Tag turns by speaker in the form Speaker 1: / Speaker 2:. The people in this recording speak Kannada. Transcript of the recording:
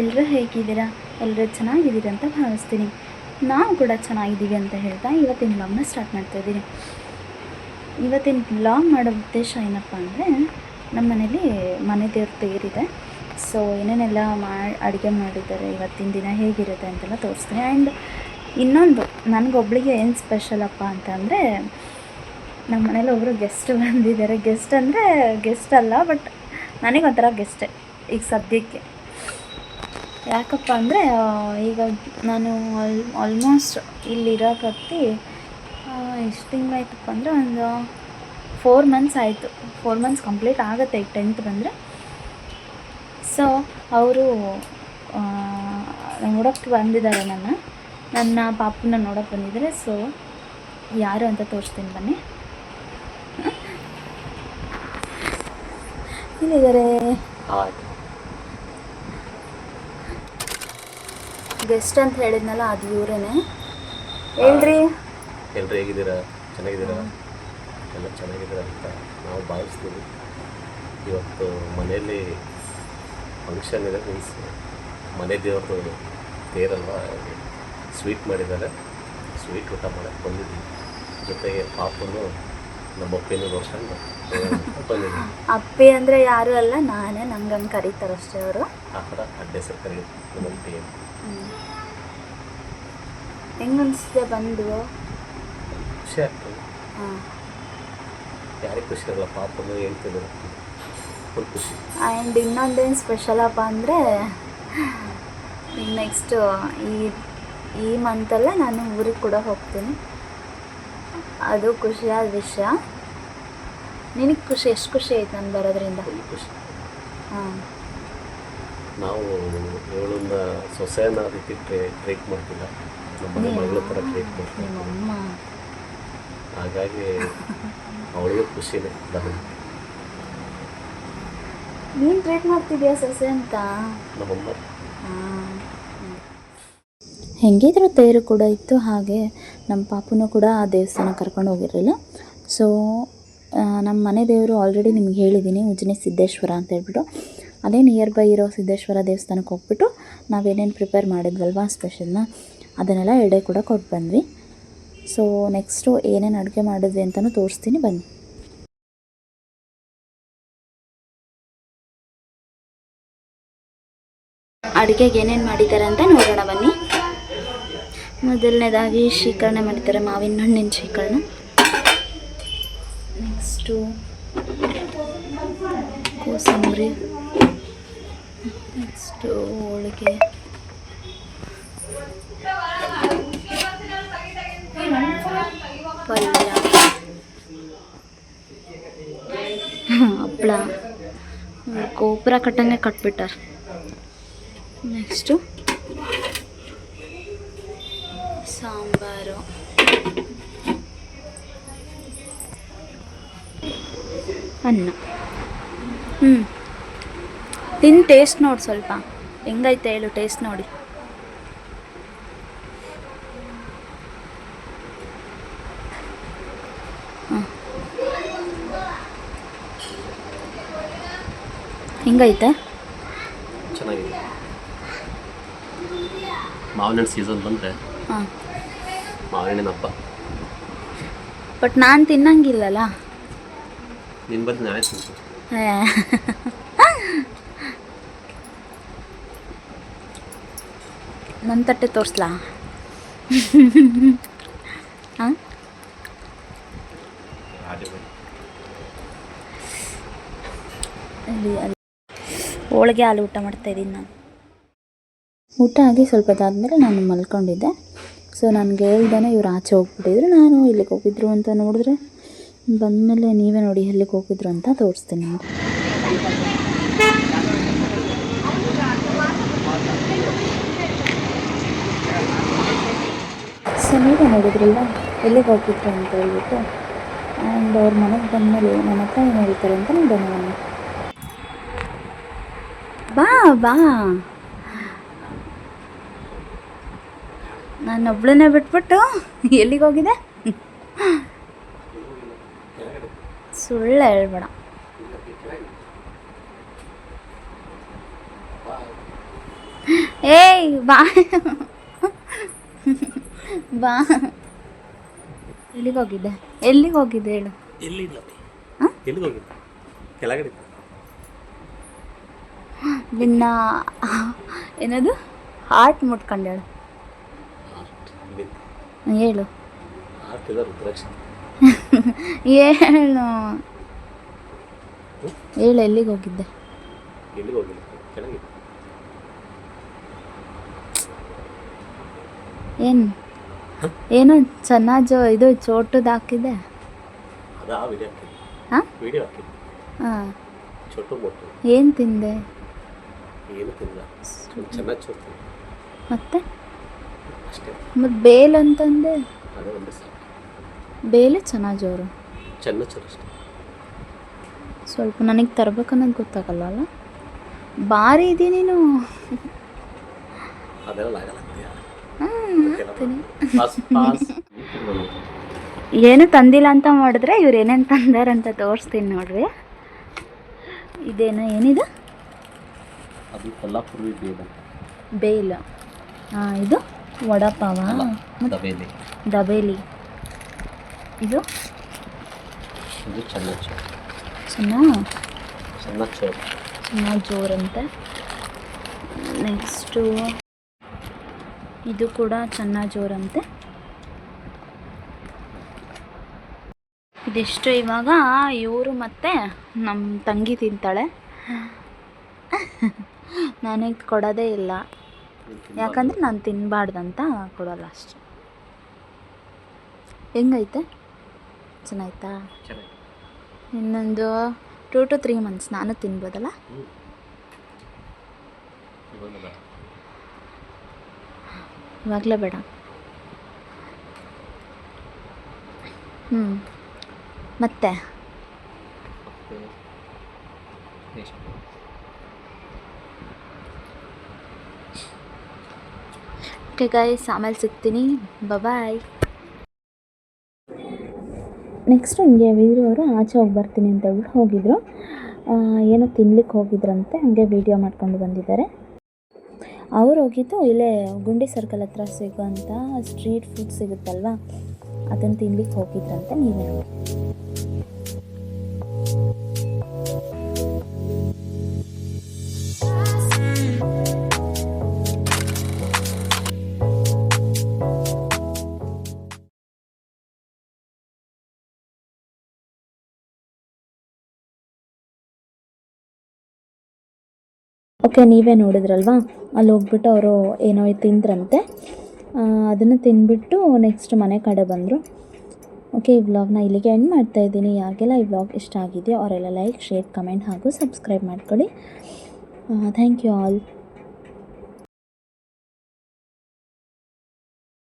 Speaker 1: ಎಲ್ಲರೂ ಹೇಗಿದ್ದೀರಾ? ಎಲ್ಲರೂ ಚೆನ್ನಾಗಿದ್ದೀರಿ ಅಂತ ಭಾವಿಸ್ತೀನಿ. ನಾವು ಕೂಡ ಚೆನ್ನಾಗಿದ್ದೀವಿ ಅಂತ ಹೇಳ್ತಾ ಇವತ್ತಿನ ಬ್ಲಾಗ್ನ ಸ್ಟಾರ್ಟ್ ಮಾಡ್ತಾ ಇದ್ದೀನಿ. ಇವತ್ತಿನ ಬ್ಲಾಗ್ ಮಾಡೋ ಉದ್ದೇಶ ಏನಪ್ಪ ಅಂದರೆ, ನಮ್ಮ ಮನೇಲಿ ಮನೆ ದೇವ್ರ ತೇರಿದೆ. ಸೊ ಏನೇನೆಲ್ಲ ಮಾಡಿ, ಅಡುಗೆ ಮಾಡಿದ್ದಾರೆ, ಇವತ್ತಿನ ದಿನ ಹೇಗಿರುತ್ತೆ ಅಂತೆಲ್ಲ ತೋರಿಸ್ತೀನಿ. ಆ್ಯಂಡ್ ಇನ್ನೊಂದು, ನನಗೊಬ್ಳಿಗೆ ಏನು ಸ್ಪೆಷಲಪ್ಪ ಅಂತಂದರೆ ನಮ್ಮ ಮನೇಲಿ ಒಬ್ಬರು ಗೆಸ್ಟ್ ಬಂದಿದ್ದಾರೆ. ಗೆಸ್ಟ್ ಅಂದರೆ ಗೆಸ್ಟ್ ಅಲ್ಲ ಬಟ್ ನನಗೊಂಥರ ಗೆಸ್ಟೇ ಈಗ ಸದ್ಯಕ್ಕೆ. ಯಾಕಪ್ಪ ಅಂದರೆ ಈಗ ನಾನು ಆಲ್ ಆಲ್ಮೋಸ್ಟ್ ಇಲ್ಲಿರೋಕತ್ತಿ ಎಷ್ಟು ತಿಂಗಳಾಯ್ತಪ್ಪ ಅಂದರೆ ಒಂದು ಫೋರ್ ಮಂತ್ಸ್ ಆಯಿತು. ಫೋರ್ ಮಂತ್ಸ್ ಕಂಪ್ಲೀಟ್ ಆಗುತ್ತೆ ಈಗ ಟೆಂತ್ ಬಂದರೆ. ಸೊ ಅವರು ನೋಡೋಕ್ಕೆ ಬಂದಿದ್ದಾರೆ ನನ್ನ. ನನ್ನ ಪಾಪನ ನೋಡೋಕ್ಕೆ ಬಂದಿದ್ದಾರೆ ಸೊ ಯಾರು ಅಂತ ತೋರಿಸ್ತೀನಿ ಬನ್ನಿ. ಇಲ್ಲಿದ್ದಾರೆ ಗೆಸ್ಟ್ ಅಂತ ಹೇಳಿದ್ನಲ್ಲ, ಅದು ಇವರೇನೆ. ಹೇಳ್ರಿ.
Speaker 2: ಎಲ್ಲರೂ ಹೇಗಿದ್ದೀರಾ? ಚೆನ್ನಾಗಿದ್ದೀರಾ? ಎಲ್ಲ ಚೆನ್ನಾಗಿದ್ದೀರಾ ಅಂತ ನಾವು ಭಾವಿಸ್ತೀವಿ. ಇವತ್ತು ಮನೆಯಲ್ಲಿ ಫಂಕ್ಷನ್ ಇದೆ ಮೀನ್ಸ್ ಮನೆ ದೇವ್ರದ್ದು ತೇರಲ್ವ? ಸ್ವೀಟ್ ಮಾಡಿದ್ದಾರೆ. ಸ್ವೀಟ್ ಊಟ ಮಾಡಕ್ಕೆ ಬಂದಿದ್ವಿ ಜೊತೆಗೆ ಪಾಪನು ನಮ್ಮ ಅಪ್ಪೇನು ನೋಡ್ಕೊಂಡು
Speaker 1: ಅಪ್ಪಿ ಅಂದರೆ ಯಾರು ಅಲ್ಲ ನಾನೇ ನಂಗೆ ಹಂಗೆ ಕರೀತಾರಷ್ಟೇ ಅವರು. ಹೆಂಗ ಅನಿಸ್ತಿದೆ ಬಂದು?
Speaker 2: ಯಾರಿಗೆ ಖುಷಿ ಆಗಲ್ಲ ಪಾಪನು ಹೇಳ್ತಿದ್ರು. ಫುಲ್ ಖುಷಿ.
Speaker 1: ಆ್ಯಂಡ್ ಇನ್ನೊಂದೇನು ಸ್ಪೆಷಲಪ್ಪ ಅಂದರೆ ನೆಕ್ಸ್ಟು ಈ ಈ ಮಂತಲ್ಲೇ ನಾನು ಊರಿಗೆ ಕೂಡ ಹೋಗ್ತೀನಿ. ಅದು ಖುಷಿಯಾದ ವಿಷಯ. ನಿನಗೆ ಖುಷಿ ಎಷ್ಟು ಖುಷಿ ಆಯ್ತು ನಾನು ಬರೋದ್ರಿಂದ?
Speaker 2: ಖುಷಿ.
Speaker 1: ಹಾಂ.
Speaker 2: ನಾವು ಇವಳನ್ನ ಸೊಸೆಯನ್ನ ಆ ರೀತಿ ಟ್ರೀಟ್ ಮಾಡ್ತಿಲ್ಲ. ನಮ್ಮ ಮಗಳ ಥರ ಟ್ರೀಟ್ ಮಾಡ್ತೀವಿ
Speaker 1: ನಿಮ್ಮಮ್ಮ
Speaker 2: ಹಾಗಾಗಿ ಅವಳಿಗೂ ಖುಷಿನೇ
Speaker 1: ನೀನು ಟ್ರೀಟ್ ಮಾಡ್ತಿದ್ಯಾ ಸೊಸೆ ಅಂತ?
Speaker 2: ನಮ್ಮಮ್ಮ.
Speaker 1: ಹೆಂಗಿದ್ರು ತೇರು ಕೂಡ ಇತ್ತು ಹಾಗೆ ನಮ್ಮ ಪಾಪುನೂ ಕೂಡ ಆ ದೇವಸ್ಥಾನ ಕರ್ಕೊಂಡು ಹೋಗಿರಲಿಲ್ಲ. ಸೊ ನಮ್ಮ ಮನೆ ದೇವರು ಆಲ್ರೆಡಿ ನಿಮ್ಗೆ ಹೇಳಿದ್ದೀನಿ ಉಜ್ಜನಿ ಸಿದ್ದೇಶ್ವರ ಅಂತ ಹೇಳ್ಬಿಟ್ಟು. ಅದೇ ನಿಯರ್ ಬೈ ಇರೋ ಸಿದ್ದೇಶ್ವರ ದೇವಸ್ಥಾನಕ್ಕೆ ಹೋಗ್ಬಿಟ್ಟು ನಾವೇನೇನು ಪ್ರಿಪೇರ್ ಮಾಡಿದ್ವಲ್ವ ಸ್ಪೆಷಲ್ನ ಅದನ್ನೆಲ್ಲ ಎಡೆ ಕೂಡ ಕೊಟ್ಟು ಬಂದ್ವಿ. ಸೊ ನೆಕ್ಸ್ಟು ಏನೇನು ಅಡುಗೆ ಮಾಡಿದ್ವಿ ಅಂತಲೂ ತೋರಿಸ್ತೀನಿ, ಬನ್ನಿ. ಅಡುಗೆಗೆ ಏನೇನು ಮಾಡಿದ್ದಾರೆ ಅಂತ ನೋಡೋಣ ಬನ್ನಿ. ಮೊದಲನೇದಾಗಿ ಶೀಕರಣೆ ಮಾಡಿದ್ದಾರೆ, ಮಾವಿನ ಹಣ್ಣಿನ ಶೀಕರಣ ನೆಕ್ಸ್ಟು ಕೋಸಂಬರಿ ನೆಕ್ಸ್ಟು ಹೋಳಿಗೆ ಪಲ್ಯ ಹಪ್ಪಳ ಗೋಪುರ ಕಟ್ಟಂಗೆ ಕಟ್ಬಿಟ್ಟಾರ ನೆಕ್ಸ್ಟು ಸಾಂಬಾರು ಅನ್ನ. ಹ್ಞೂ ತಿನ್ ಟೇಸ್ಟ್ ನೋಡಿ ಸ್ವಲ್ಪ. ಹೆಂಗೈತೆ ಹೇಳು ಟೇಸ್ಟ್ ನೋಡಿ. ಹೆಂಗೈತೆ?
Speaker 2: ಚೆನ್ನಾಗಿದೆ. ಮಾವಿನ ಸೀಸನ್ ಬಂದರೆ
Speaker 1: ಹಾಂ
Speaker 2: ಮಾವಿನ ಹಬ್ಬ.
Speaker 1: ಬಟ್ ನಾನು ತಿನ್ನಂಗಿಲ್ಲಲ್ಲ?
Speaker 2: ನಾಳೆ ತಿಂತೀನಿ
Speaker 1: ನನ್ನ ತಟ್ಟೆ ತೋರಿಸ್ಲಾ? ಹಾಂ? ಅಲ್ಲಿ ಅಲ್ಲಿ. ಹೋಳಿಗೆ ಹಾಲು ಊಟ ಮಾಡ್ತಾ ಇದ್ದೀನಿ ನಾನು. ಊಟ ಆಗಿ ಸ್ವಲ್ಪ ಅದಾದಮೇಲೆ ನಾನು ಮಲ್ಕೊಂಡಿದ್ದೆ. ಸೊ ನನಗೆ ಹೇಳ್ದೇ ಇವ್ರು ಆಚೆ ಹೋಗ್ಬಿಟ್ಟಿದ್ರು. ನಾನು ಇಲ್ಲಿಗೆ ಹೋಗಿದ್ರು ಅಂತ ನೋಡಿದ್ರೆ ಬಂದಮೇಲೆ ನೀವೇ ನೋಡಿ ಎಲ್ಲಿಗೆ ಹೋಗಿದ್ರು ಅಂತ ತೋರಿಸ್ತೀನಿ ಸೊ ನೀವೇ ನೋಡಿದ್ರಲ್ಲ, ಎಲ್ಲಿಗೆ ಹೋಗಿದ್ರು ಅಂತ ಹೇಳ್ಬಿಟ್ಟು. ಆ್ಯಂಡ್ ಅವ್ರ ಮನೆಗೆ ಬಂದಮೇಲೆ ನನ್ನ ಹತ್ರ ಏನು ಹೇಳ್ತಾರೆ ಅಂತ ನಾನು ಬನ್ನಿ. ಬಾ ಬಾ. ನಾನು ನಾನೊಬ್ಳನ್ನೇ ಬಿಟ್ಬಿಟ್ಟು ಎಲ್ಲಿಗೆ ಹೋಗಿದೆ ಸುಳ್ಳು ಹೇಳ್ಬೇಡ. ಏಯ್ ಬಾ. ಬಾ. ಎಲ್ಲಿಗೆ ಹೋಗಿದ್ದೆ? ಎಲ್ಲಿಗೆ ಹೋಗಿದ್ದೆ ಹೇಳು.
Speaker 2: ಎಲ್ಲಿಲ್ಲ? ಎಲ್ಲಿಗೆ ಹೋಗಿದ್ದೆ? ಕೆಳಗಡೆ
Speaker 1: ನಿನ್ನ ಏನದು? ಹಾರ್ಟ್ ಮುಟ್ಕೊಂಡು ಹೇಳು.
Speaker 2: ಇಲ್ಲಿ
Speaker 1: ಹೇಳು.
Speaker 2: ಆರ್ಟ್ ಇದೆ ರುದ್ರಾಕ್ಷ.
Speaker 1: ಹೇಳು ಹೇಳು ಎಲ್ಲಿಗೆ ಹೋಗಿದ್ದೆ? ಏನು? ಏನು ಚೆನ್ನಾಗಿ ಇದು ಚೋಟು ಹಾಕಿದೆ ಹಾಂ ಏನು ತಿಂದೆ?
Speaker 2: ಏನು
Speaker 1: ಮತ್ತೆ? ಮತ್ತು ಬೇಲ್ ಅಂತಂದೆ?
Speaker 2: ಅದೇ ಒಂದೇ ಸಾಕು
Speaker 1: ಬೇಲೆ
Speaker 2: ಚೆನ್ನಾಗಿ ಜೋರು. ಚೆನ್ನಾಗಿ
Speaker 1: ಸ್ವಲ್ಪ ನನಗೆ ತರ್ಬೇಕನ್ನೋದು ಗೊತ್ತಾಗಲ್ಲ ಭಾರಿ ಇದೆ ನೀನು.
Speaker 2: ಅದೆಲ್ಲ
Speaker 1: ಏನು ತಂದಿಲ್ಲ ಅಂತ ಮಾಡಿದ್ರೆ ಇವ್ರು ಏನೇನು ತಂದಾರಂತ ತೋರಿಸ್ತೀನಿ ನೋಡ್ರಿ. ಇದೇನು ಏನಿದು?
Speaker 2: ಅದು ಕೊಲ್ಲಾಪುರಿ ಬೇಡ
Speaker 1: ಬೇಲ್. ಹಾಂ ಇದು ವಡಪಾವ.
Speaker 2: ದಬೇಲಿ.
Speaker 1: ಇದು
Speaker 2: ಇದು ಚಮಚ ಚೋರು
Speaker 1: ಚಮಚ ಜೋರಂತೆ ನೆಕ್ಸ್ಟು ಇದು ಕೂಡ ಚೆನ್ನ ಜೋರಂತೆ ಇದಿಷ್ಟು ಇವಾಗ? ಇವರು ಮತ್ತು ನಮ್ಮ ತಂಗಿ ತಿಂತಾಳೆ. ನನಗೆ ಕೊಡೋದೇ ಇಲ್ಲ. ಯಾಕಂದರೆ ನಾನು ತಿನ್ನಬಾರ್ದಂತ ಕೊಡೋಲ್ಲ ಅಷ್ಟೆ. ಹೆಂಗೈತೆ? ಚೆನ್ನಾಯ್ತಾ? ಇನ್ನೊಂದು ಟೂ ಟು ತ್ರೀ ಮಂತ್ಸ್ ನಾನು ತಿನ್ಬೋದಲ್ಲ? ಇವಾಗಲೇ ಬೇಡ. ಹ್ಞೂ ಮತ್ತೆ? ಓಕೆ ಗೈಸ್ ಆಮೇಲೆ ಸಿಗ್ತೀನಿ. ಬಾಯ್ ನೆಕ್ಸ್ಟ್ ಹಿಂಗೆ ಅವರು ಆಚೆ ಹೋಗಿ ಬರ್ತೀನಿ ಅಂತ ಹೇಳ್ಬಿಟ್ಟು ಹೋಗಿದ್ರು. ಏನೋ ತಿನ್ಲಿಕ್ಕೆ ಹೋಗಿದ್ರಂತೆ, ಹಂಗೆ ವೀಡಿಯೋ ಮಾಡ್ಕೊಂಡು ಬಂದಿದ್ದಾರೆ. ಅವ್ರು ಹೋಗಿದ್ದು ಇಲ್ಲೇ ಗುಂಡಿ ಸರ್ಕಲ್ ಹತ್ರ ಸಿಗೋಂಥ ಸ್ಟ್ರೀಟ್ ಫುಡ್ ಸಿಗುತ್ತಲ್ವಾ ಅದನ್ನು ತಿನ್ಲಿಕ್ಕೆ ಹೋಗಿದ್ರಂತೆ ನೀವೇ. ಓಕೆ, ನೀವೇ ನೋಡಿದ್ರಲ್ವಾ? ಅಲ್ಲಿ ಹೋಗ್ಬಿಟ್ಟು ಅವರು ಏನೋ ತಿಂದ್ರಂತೆ. ಅದನ್ನು ತಿಂದ್ಬಿಟ್ಟು ನೆಕ್ಸ್ಟ್ ಮನೆ ಕಡೆ ಬಂದರು. ಓಕೆ, ಈ ವ್ಲಾಗ್ನ ಇಲ್ಲಿಗೆ ಎಂಡ್ ಮಾಡ್ತಾ ಇದ್ದೀನಿ. ಯಾಕೆಲ್ಲ ಈ ವ್ಲಾಗ್ ಇಷ್ಟ ಆಗಿದೆಯೋ ಅವರೆಲ್ಲ ಲೈಕ್ ಶೇರ್ ಕಮೆಂಟ್ ಹಾಗೂ ಸಬ್ಸ್ಕ್ರೈಬ್ ಮಾಡ್ಕೊಳ್ಳಿ. Thank you all